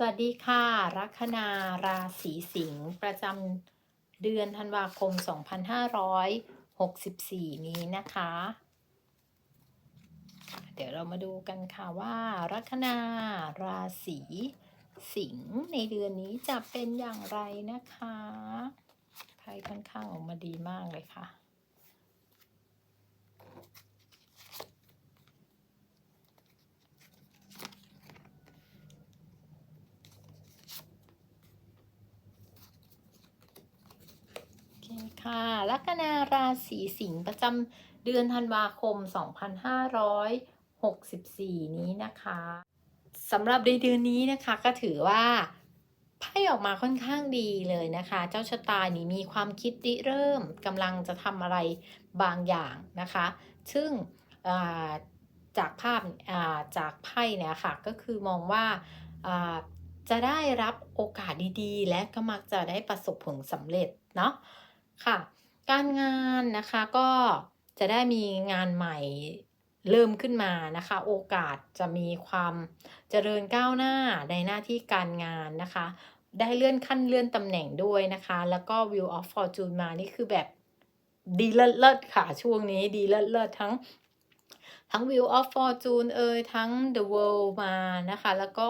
สวัสดีค่ะ ลัคนาราศีสิงห์ประจำเดือนธันวาคม 2564 นี้นะคะ เดี๋ยวเรามาดูกันค่ะว่าลัคนาราศีสิงห์ในเดือนนี้จะเป็นอย่างไรนะคะไพ่ค่อนข้างออกมาดีมากเลยค่ะ ค่ะลัคนาราศีสิงห์ประจำเดือนธันวาคม 2564 นี้นะคะสำหรับในเดือนนี้นะคะก็ถือว่าไพ่ออกมาค่อนข้างดีเลยนะคะ เจ้าชะตานี่มีความคิดริเริ่มกำลังจะทำอะไรบางอย่างนะคะ ซึ่งจากภาพาจากไพ่เนี่ยค่ะก็คือมองว่าอ่าจะได้รับโอกาสดีๆ และก็มักจะได้ประสบผลสำเร็จเนาะ ค่ะ การงานนะคะก็จะได้มีงานใหม่เริ่มขึ้นมานะคะ โอกาสจะมีความเจริญก้าวหน้าในหน้าที่การงานนะคะ ได้เลื่อนขั้นเลื่อนตำแหน่งด้วยนะคะ แล้วก็ Wheel of Fortune มานี่คือแบบดีเลิศๆค่ะ ช่วงนี้ดีเลิศๆทั้งทั้ง Wheel of Fortune เอ่ยทั้ง The World มานะคะ แล้วก็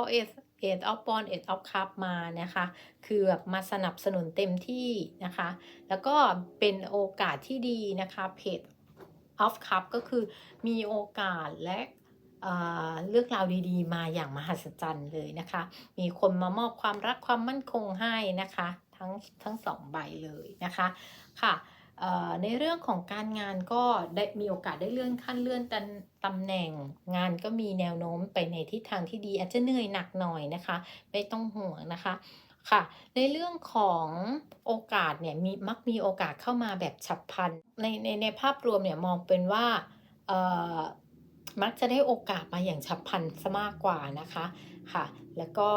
Eight Eight of Bond Eight of Cup มานะคะ คือแบบมาสนับสนุนเต็มที่นะคะ แล้วก็เป็นโอกาสที่ดีนะคะเพจ of Cup ก็คือมีโอกาสและเอ่อเรื่องราวดีๆ มาอย่างมหัศจรรย์เลยนะคะ มีคนมามอบความรักความมั่นคงให้นะคะ ทั้งทั้งสองใบเลยนะคะ ค่ะ ในเรื่องของการงานก็ได้มีโอกาสได้เลื่อนขั้นเลื่อนตำแหน่ง งานก็มีแนวโน้มไปในทิศทางที่ดี อาจจะเหนื่อยหนักหน่อยนะคะ ไม่ต้องห่วงนะคะค่ะในเรื่องของโอกาสเนี่ยมีมักมีโอกาสเข้ามาแบบฉับพลันในในในภาพรวมเนี่ยมองเป็นว่ามักจะได้โอกาสมาอย่างฉับพลันซะมากกว่านะคะค่ะแล้วก็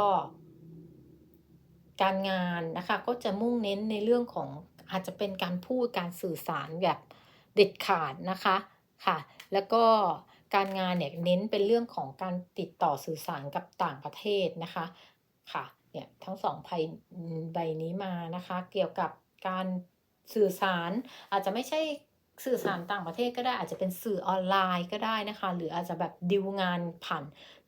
การงานนะคะก็จะมุ่งเน้นในเรื่องของ อาจจะเป็นการพูดการสื่อสารแบบเด็ดขาดนะคะค่ะ แล้วก็การงานเนี่ยเน้นเป็นเรื่องของการติดต่อสื่อสารกับต่างประเทศนะคะค่ะเนี่ยทั้งสองไพใบนี้มานะคะ เกี่ยวกับการสื่อสารอาจจะไม่ใช่ สื่อสารต่างประเทศก็ได้อาจจะเป็นสื่อออนไลน์ก็ได้นะคะ หรืออาจจะแบบดิวงานผ่าน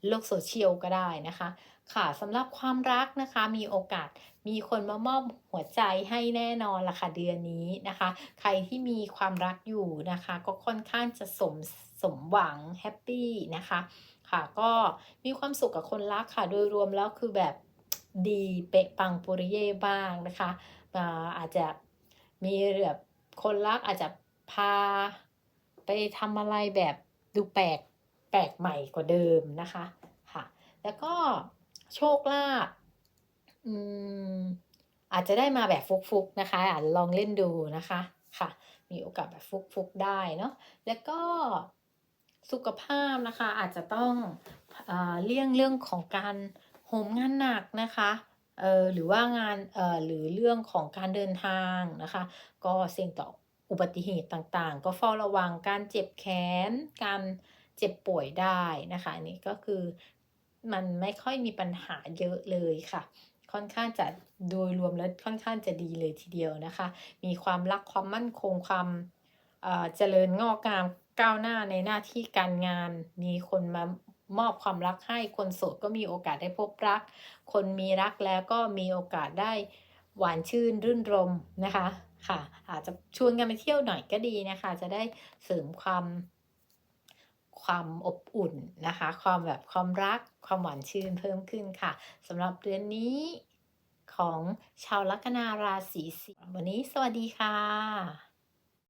โลกโซเชียลก็ได้นะคะ ค่ะสำหรับความรักนะคะ มีโอกาสมีคนมามอบหัวใจให้แน่นอนละค่ะเดือนนี้นะคะ ใครที่มีความรักอยู่นะคะ ก็ค่อนข้างจะสมสมหวังแฮปปี้นะคะค่ะก็มีความสุขกับคนรักค่ะ โดยรวมแล้วคือแบบดีเป๊ะปังปุริเย่บ้างนะคะอาจจะมีแบบคนรักอาจจะ พาไปทำอะไรแบบดูแปลกแปลกใหม่กว่าเดิมนะคะค่ะ แล้วก็โชคลาภอืมอาจจะได้มาแบบฟุกๆนะคะอาจลองเล่นดูนะคะค่ะ มีโอกาสแบบฟุกๆได้เนาะแล้วก็สุขภาพนะคะอาจจะต้องเอเลี่ยงเรื่องของการโหมงานหนักนะคะเออหรือว่างานเอ่อหรือเรื่องของการเดินทางนะคะ ก็เสี่ยงต่อ อุบัติเหตุต่างๆ ก็เฝ้าระวังการเจ็บแขน การเจ็บป่วยได้นะคะอันนี้ก็คือมันไม่ค่อยมีปัญหาเยอะเลยค่ะ ค่อนข้างจะโดยรวมแล้วค่อนข้างจะดีเลยทีเดียวนะคะ มีความรักความมั่นคงความเอ่อเจริญงอกงามก้าวหน้าในหน้าที่การงาน มีคนมามอบความรักให้คนโสดก็มีโอกาสได้พบรัก คนมีรักแล้วก็มีโอกาสได้หวานชื่นรื่นรมนะคะ ค่ะ อาจจะชวนกันไปเที่ยวหน่อยก็ดีนะคะ จะได้เสริมความความอบอุ่นนะคะ ความแบบความรักความหวานชื่นเพิ่มขึ้นค่ะสำหรับเดือนนี้ของชาวลัคนาราศีสิงห์วันนี้สวัสดีค่ะ